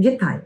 Вітаю!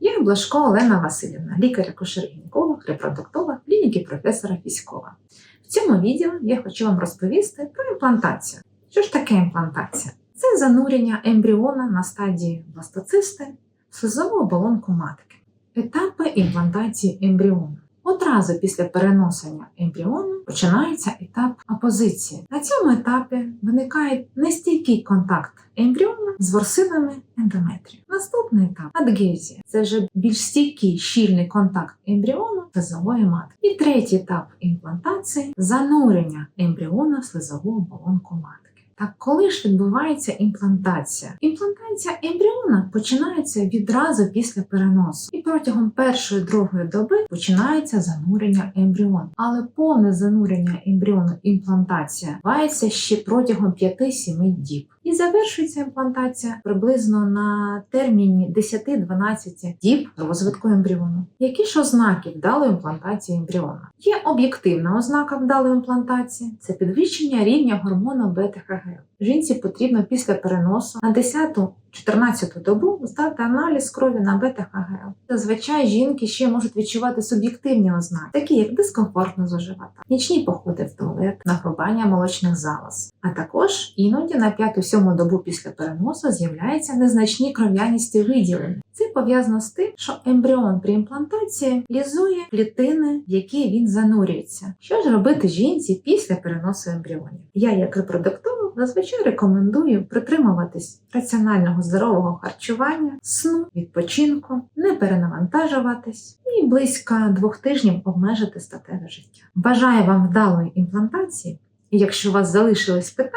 Я Блажко Олена Васильівна, лікар-акушер-гінеколог, репродуктолог клініки професора Фіськова. В цьому відео я хочу вам розповісти про імплантацію. Що ж таке імплантація? Це занурення ембріона на стадії бластоцисти в слизову оболонку матки. Етапи імплантації ембріону. Одразу після переносення ембріону починається етап апозиції. На цьому етапі виникає нестійкий контакт ембріону з ворсинами ендометрію. Наступний етап адгезія. Це вже більш стійкий щільний контакт ембріону з слизової матки. І третій етап імплантації занурення ембріона в слизову оболонку матки. Так коли ж відбувається імплантація? Імплантація ембріона починається відразу після переносу, і протягом першої другої доби починається занурення ембріону. Але повне занурення ембріону імплантація відбувається ще протягом 5-7 діб. І завершується імплантація приблизно на терміні 10-12 діб розвитку ембріону. Які ж ознаки вдалої імплантації ембріона? Є об'єктивна ознака вдалої імплантації це підвищення рівня гормону бета-ХГ. Жінці потрібно після переносу на 10 14 добу здати аналіз крові на бета-ХГЛ. Зазвичай жінки ще можуть відчувати суб'єктивні ознаки, такі як дискомфортно заживата, нічні походи в туалет, нагрубання молочних залоз. А також іноді на 5-7 добу після переносу з'являються незначні кров'яністі виділення. Це пов'язано з тим, що ембріон при імплантації лізує клітини, в які він занурюється. Що ж робити жінці після переносу ембріонів? Я, як репродуктолог, зазвичай рекомендую притримуватись раціонального здорового харчування, сну, відпочинку, не перенавантажуватись і близько двох тижнів обмежити статеве життя. Бажаю вам вдалої імплантації. І якщо у вас залишились питання,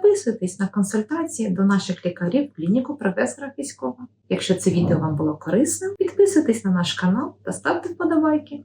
записуйтесь на консультації до наших лікарів клініку професора Фіськова. Якщо це відео вам було корисним, підписуйтесь на наш канал та ставте вподобайки.